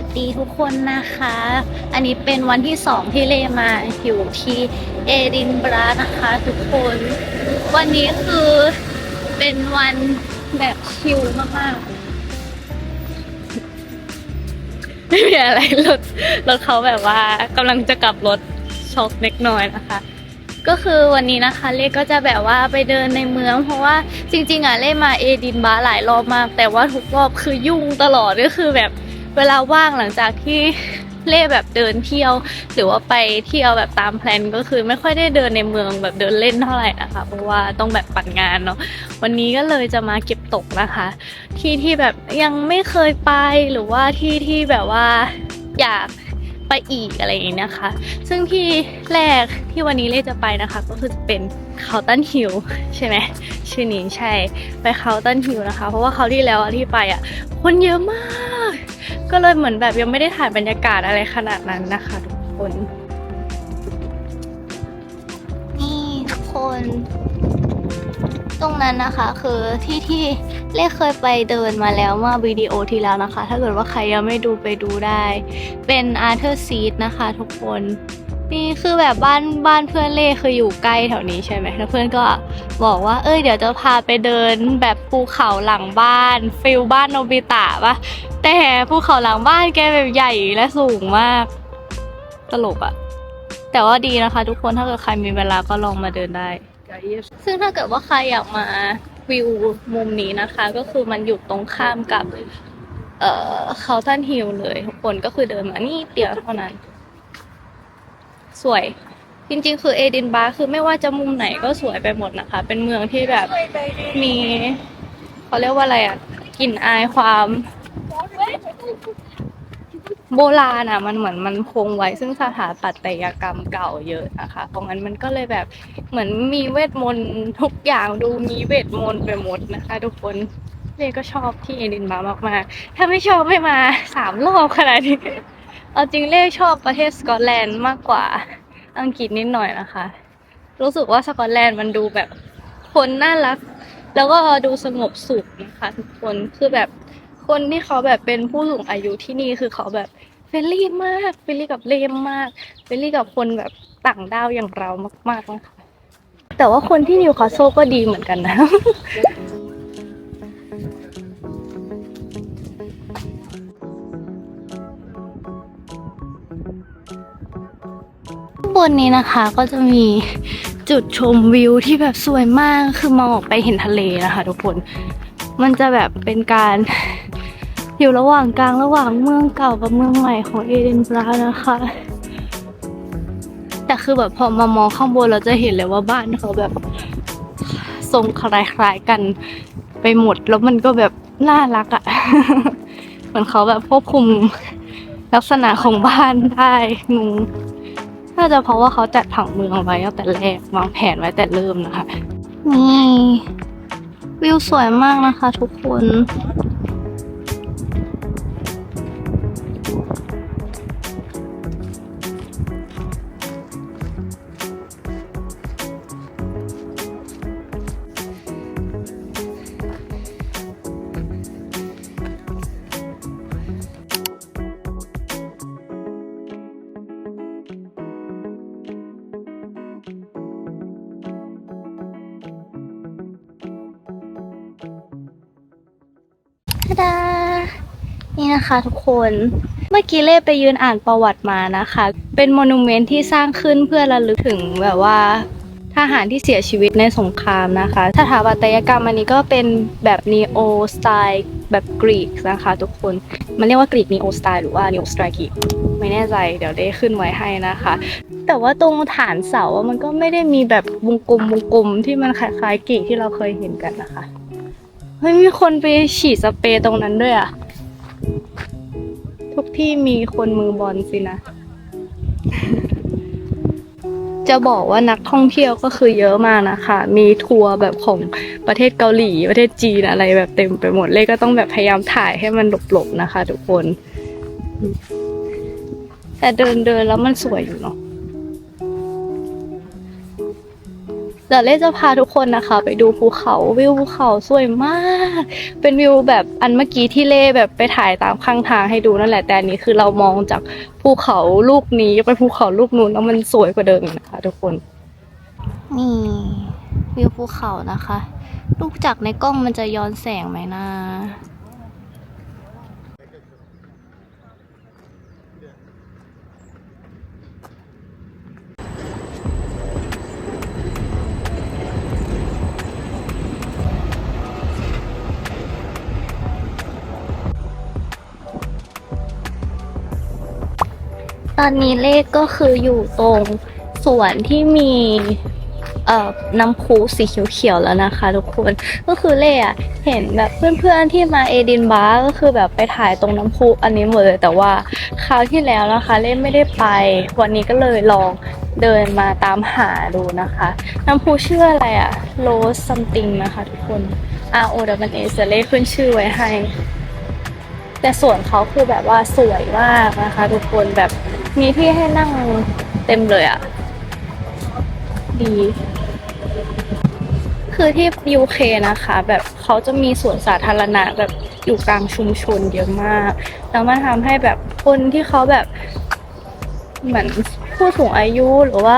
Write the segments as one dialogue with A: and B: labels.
A: วัสดีทุกคนนะคะ อันนี้เป็นวันที่สองที่เลมาอยู่ที่เอดินบรานะคะทุกคน วันนี้คือเป็นวันแบบชิลมากๆ ไม่มีอะไรรถรถเขาแบบว่ากำลังจะกลับรถช็อกเล็กน้อยนะคะ ก็คือวันนี้นะคะเล่ก็จะแบบว่าไปเดินในเมือง เพราะว่าจริง ๆอะเล่มาเอดินบาร์หลายรอบมาก แต่ว่าทุกรอบคือยุ่งตลอดก็คือแบบ เวลาว่างหลังจากที่เล่แบบเดินเที่ยว หรือว่าไปเที่ยวแบบตามแพลนก็คือไม่ค่อยได้เดินในเมืองแบบเดินเล่นเท่าไหร่นะคะเพราะว่าต้องแบบปั่นงานเนาะวันนี้ก็เลยจะมาเก็บตกนะคะ ที่ที่แบบยังไม่เคยไปหรือว่าที่ที่แบบว่าอยาก ไปอีกอะไรอย่างนี้นะคะ ซึ่งที่แรกที่วันนี้เล่จะไปนะคะ ก็คือจะเป็นเขาตันฮิลใช่ไหมชื่อนี้ใช่ไปเขาตันฮิลนะคะ เพราะว่าเขาที่แล้วที่ไปอะคนเยอะมาก ก็เลยเหมือนแบบยังไม่ได้ถ่ายบรรยากาศอะไรขนาดนั้นนะคะ ทุกคน นี่ทุกคน ตรงนั้นนะคะคือที่ที่เล่เคยไปเดินมาแล้วเมื่อวิดีโอที่แล้วนะคะ ถ้าเกิดว่าใครยังไม่ดูไปดูได้ เป็นอาร์เธอร์ซีดนะคะทุกคนนี่คือแบบบ้านบ้านเพื่อนเล่คืออยู่ใกล้แถวนี้ใช่ไหมแล้วเพื่อนก็บอกว่า เอ้ยเดี๋ยวจะพาไปเดินแบบภูเขาหลังบ้านฟิลบ้านโนบิตะปะแต่ภูเขาหลังบ้านแกแบบใหญ่และสูงมาก ตลกอะแต่ว่าดีนะคะ ทุกคนถ้าเกิดใครมีเวลาก็ลองมาเดินได้ ซึ่งถ้าเกิดว่าใครอยากมาวิวมุมนี้นะคะ ก็คือมันอยู่ตรงข้ามกับ เอ่อเขาทันฮิลเลยทุกคนก็คือเดินมานี่เดียวเท่านั้น สวย จริงๆ คือเอดินบาร์คือไม่ว่าจะมุมไหนก็สวยไปหมดนะคะ เป็นเมืองที่แบบมีเขาเรียกว่าอะไรอะกลิ่นอายความ โบราณอะมันเหมือนมันคงไว้ซึ่งสถาปัตยกรรมเก่าเยอะนะคะเพราะงั้นมันก็เลยแบบเหมือนมีเวทมนต์ทุกอย่างดูมีเวทมนต์ไปหมดนะคะ ทุกคนเล่ก็ชอบที่เอดินบาร์มากๆถ้าไม่ชอบไม่มาสามรอบขนาดนี้เอาจริงเล่ชอบประเทศสกอตแลนด์มากกว่าอังกฤษนิดหน่อยนะคะ รู้สึกว่าสกอตแลนด์มันดูแบบคนน่ารัก แล้วก็ดูสงบสุขนะคะทุกคนคือแบบ คนที่เขาแบบเป็นผู้สูงอายุที่นี่คือเขาแบบเฟรนลี่มากเฟรนลี่กับเลมมากเฟรนลี่กับคนแบบต่างด้าวอย่างเรามากๆนะคะแต่ว่าคนที่นิวคาสเซิลก็ดีเหมือนกันนะบนนี้นะคะก็จะมีจุดชมวิวที่แบบสวยมากคือมองออกไปเห็นทะเลนะคะทุกคน มันจะแบบเป็นการ อยู่ระหว่างกลางระหว่างเมืองเก่ากับเมืองใหม่ของเอเดนบรานะคะ แต่คือแบบพอมามองข้างบนเราจะเห็นเลยว่าบ้านเขาแบบทรงคล้ายๆกันไปหมดแล้วมันก็แบบน่ารักอะ่ะ เหมือนเขาแบบควบคุมลักษณะของบ้านได้งงน่าจะเพราะว่าเขาจัดผังเมืองไว้ตั้งแต่แรกวางแผนไว้แต่เริ่มนะคะนี่วิวสวยมากนะคะทุกคน ทดา นี่นะคะทุกคน เมื่อกี้เล่ไปยืนอ่านประวัติมานะคะ เป็นมอนูเมนต์ที่สร้างขึ้นเพื่อระลึกถึงแบบว่าทหารที่เสียชีวิตในสงครามนะคะ สถาปัตยกรรมอันนี้ก็เป็นแบบนีโอสไตล์แบบกรีกนะคะทุกคน มันเรียกว่ากรีกนีโอสไตล์หรือว่านีโอสไตล์กรีกไม่แน่ใจเดี๋ยวได้ขึ้นไว้ให้นะคะ แต่ว่าตรงฐานเสามันก็ไม่ได้มีแบบวงกลมวงกลมที่มันคล้ายๆกรีกที่เราเคยเห็นกันนะคะ เฮ้ยมีคนไปฉีดสเปรย์ตรงนั้นด้วยอะ ทุกที่มีคนมือบอลสินะ จะบอกว่านักท่องเที่ยวก็คือเยอะมากนะคะ มีทัวร์แบบของประเทศเกาหลี ประเทศจีนอะไรแบบเต็มไปหมดเลยก็ต้องแบบพยายามถ่ายให้มันหลบๆนะคะ ทุกคน แต่เดินเดินๆแล้วมันสวยอยู่เนาะ เดี๋ยวเล่จะพาทุกคนนะคะ ไปดูภูเขาวิวภูเขาสวยมาก เป็นวิวแบบอันเมื่อกี้ที่เล่แบบไปถ่ายตามข้างทางให้ดูนั่นแหละแต่อันนี้คือเรามองจากภูเขาลูกนี้ไปภูเขาลูกนู้นแล้วมันสวยกว่าเดิมนะคะ ทุกคน นี่วิวภูเขานะคะ ลูกจากในกล้องมันจะย้อนแสงไหมนะ ตอนนี้เลขก็คืออยู่ตรงสวนที่มีเอ่อน้ำพุสีเขียวๆแล้วนะคะทุกคนก็คือเล่อะเห็นแบบเพื่อนๆที่มาเอดินบาร์ก็คือแบบไปถ่ายตรงน้ำพุอันนี้หมดเลย แต่ว่าคราวที่แล้วนะคะ เล่ไม่ได้ไป วันนี้ก็เลยลองเดินมาตามหาดูนะคะ น้ำพุชื่ออะไรอะโรสซัมติงนะคะทุกคน R O W S เล่ขึ้นชื่อไว้ให้ แต่สวนเขาคือแบบว่าสวยมากนะคะทุกคนแบบมีที่ให้นั่งเต็มเลยอะ่ะ ดี คือที่ UK นะคะ แบบเขาจะมีสวนสาธารณะแบบอยู่กลางชุมชนเยอะมากแล้วมันทำให้แบบคนที่เขาแบบเหมือนผู้สูงอายุหรือว่า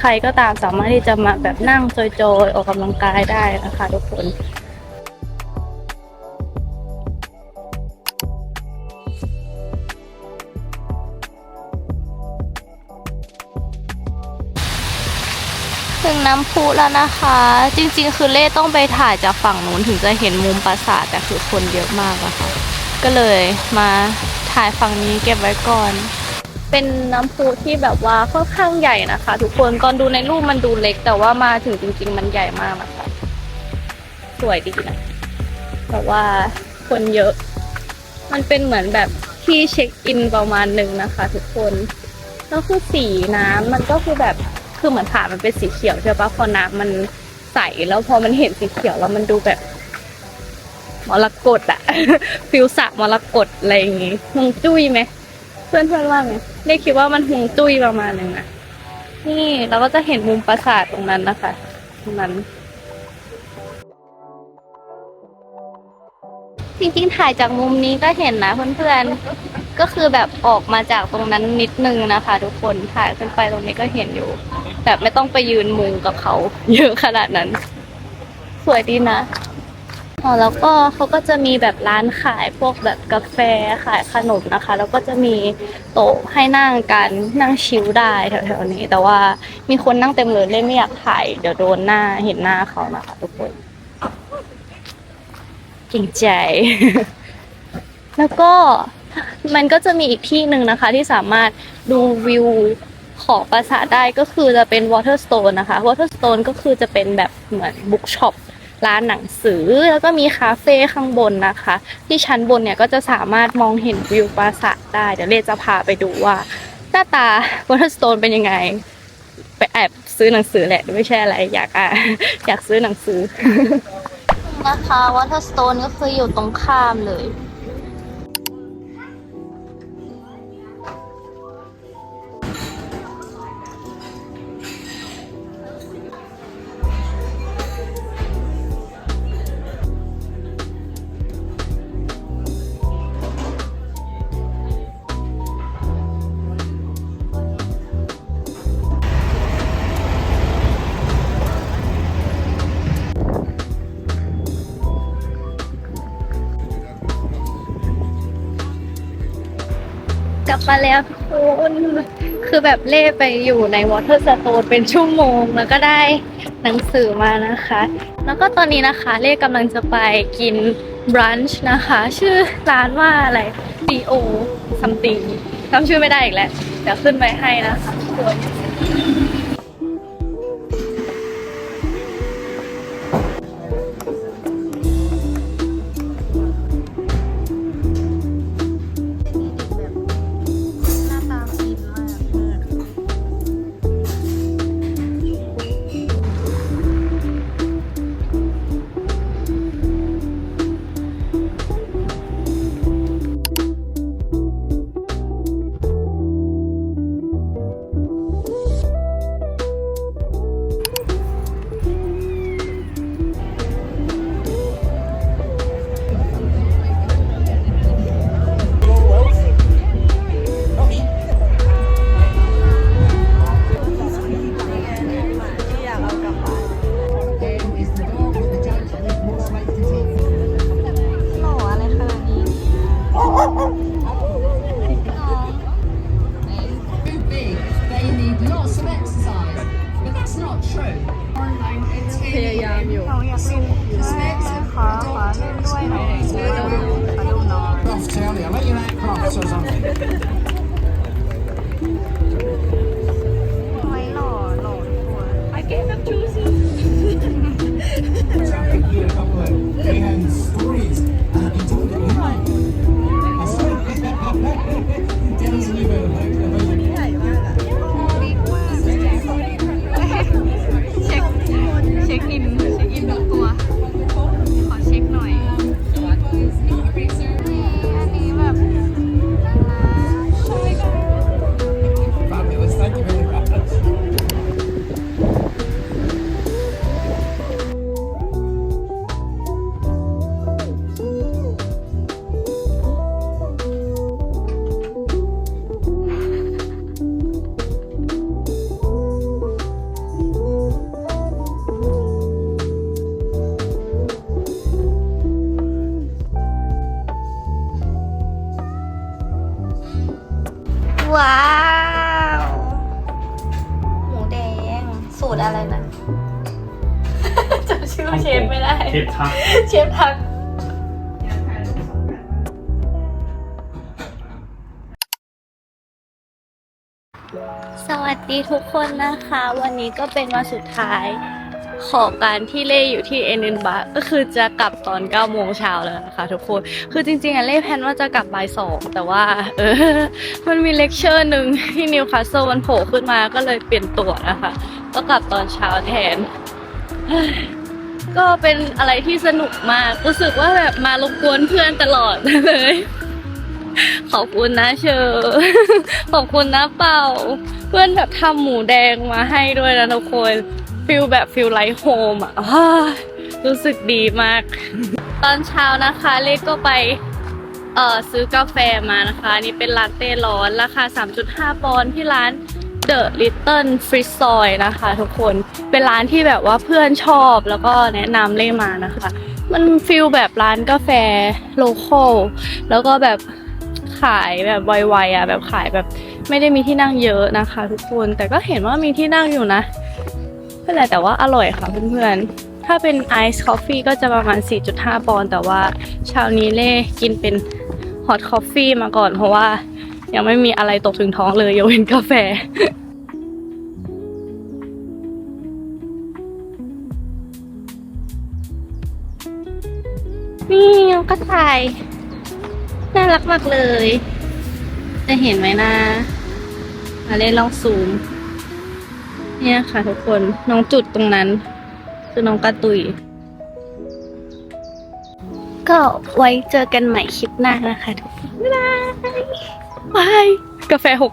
A: ใครก็ตามสามารถที่จะมาแบบนั่งจอยๆออกกำลังกายได้นะคะทุกคน ถึงน้ำพุแล้วนะคะ จริงๆ คือเล่ต้องไปถ่ายจากฝั่งนู้นถึงจะเห็นมุมปราสาทแต่คือคนเยอะมากอะค่ะ ก็เลยมาถ่ายฝั่งนี้เก็บไว้ก่อน เป็นน้ำพุที่แบบว่าค่อนข้างใหญ่นะคะ ทุกคนตอนดูในรูปมันดูเล็ก แต่ว่ามาถึงจริง ๆ มันใหญ่มากนะคะ สวยดีนะแต่ว่าคนเยอะ มันเป็นเหมือนแบบที่เช็คอินประมาณหนึ่งนะคะ ทุกคน แล้วคือสีน้ำมันก็คือแบบ คือเหมือนผ่ามันเป็นสีเขียวใช่ปะพอน้ำมันใสแล้วพอมันเห็นสีเขียวแล้วมันดูแบบมรกตอะฟิวสะมรกตอะไรอย่างงี้ฮวงจุ้ยไหมเพื่อนเพื่อนว่าไงได้คิดว่ามันฮวงจุ้ยประมาณหนึ่งนะนี่เราก็จะเห็นมุมปราสาทตรงนั้นนะคะ ตรงนั้นจริงๆถ่ายจากมุมนี้ก็เห็นนะเพื่อนๆ ก็คือแบบออกมาจากตรงนั้นนิดนึงนะคะ ทุกคนถ่ายขึ้นไปตรงนี้ก็เห็นอยู่ แบบไม่ต้องไปยืนมุงกับเขา เยอะขนาดนั้น สวยดีนะอ๋อแล้วก็เขาก็จะมีแบบร้านขายพวกแบบกาแฟขายขนมนะคะ แล้วก็จะมีโต๊ะให้นั่งกันนั่งชิลได้แถวๆนี้ แต่ว่ามีคนนั่งเต็มเลยเล่นไม่อยากถ่ายเดี๋ยวโดนหน้าเห็นหน้าเขานะคะทุกคนเก่งใจ แล้วก็มันก็จะมีอีกที่หนึ่งนะคะ ที่สามารถดูวิว ของปราสาทได้ก็คือจะเป็น Waterstone นะคะ Waterstone ก็คือจะเป็นแบบเหมือนบุ๊กช็อปร้านหนังสือแล้วก็มีคาเฟ่ข้างบนนะคะ ที่ชั้นบนเนี่ยก็จะสามารถมองเห็นวิวปราสาทได้ เดี๋ยวเลจะพาไปดูว่า หน้าตา Waterstone เป็นยังไง ไปแอบซื้อหนังสือแหละไม่ใช่อะไรอยากอะอยากซื้อหนังสือนะคะ Waterstone ก็คืออยู่ตรงข้ามเลย มาแล้วทุกคนคือแบบเล่ไปอยู่ในวอเตอร์สโตนเป็นชั่วโมง แล้วก็ได้หนังสือมานะคะ แล้วก็ตอนนี้นะคะเล่กำลังจะไปกินบรันช์นะคะ ชื่อร้านว่าอะไร D O something จำชื่อไม่ได้อีกแล้วเดี๋ยวขึ้นไปให้นะคะสวย ว้าว หมูแดง สูตรอะไรนะ จำชื่อเชฟไม่ได้
B: เทปทัก
A: เชฟทักสวัสดีทุกคนนะคะ วันนี้ก็เป็นวันสุดท้าย ของการที่เล่อยู่ที่เอเนนบาก็คือจะกลับตอน9โมงเช้าแล้วนะคะทุกคน คือจริงๆอะเล่แพนว่าจะกลับบ่ายสองแต่ว่า เออ มันมีเลคเชอร์หนึ่งที่นิวคาสเซิลมันโผล่ขึ้นมาก็เลยเปลี่ยนตั๋วนะคะ ก็กลับตอนเช้าแทน ก็เป็นอะไรที่สนุกมาก รู้สึกว่าแบบมารบกวนเพื่อนตลอดเลยขอบคุณนะเชอขอบคุณนะเป่า เพื่อนแบบทำหมูแดงมาให้ด้วยนะทุกคน ฟิลแบบฟิลไลท์โฮมอะรู้สึกดีมาก ตอนเช้านะคะเล็กก็ไปเออซื้อกาแฟมานะคะนนี่เป็นลาเต้ร้อนราคา 3.5 ปอนด์ที่ร้าน The Little f r i z o y นะคะทุกคนเป็นร้านที่แบบว่าเพื่อนชอบแล้วก็แนะนำเล่มานะคะ มันฟิลแบบร้านกาแฟโลคอลแล้วก็แบบขายแบบไวๆอะแบบขายแบบไม่ได้มีที่นั่งเยอะนะคะ ทุกคนแต่ก็เห็นว่ามีที่นั่งอยู่นะ ไม่เป็นไรแต่ว่าอร่อยค่ะเพื่อนๆ ถ้าเป็นไอซ์คอฟฟี่ก็จะประมาณ 4.5 ปอนด์แต่ว่าช้านี้เล่กินเป็นฮอตคอฟฟี่มาก่อน เพราะว่ายังไม่มีอะไรตกถึงท้องเลยยกเว้นกาแฟนี่น้องกระต่ายน่ารักมากเลย จะเห็นไหมนะมาเล่นลองซูม เนี่ยค่ะทุกคนน้องจุดตรงนั้น คือน้องกระตุย ก็ไว้เจอกันใหม่คลิปหน้านะคะทุกคน บ๊ายบายบายกาแฟหก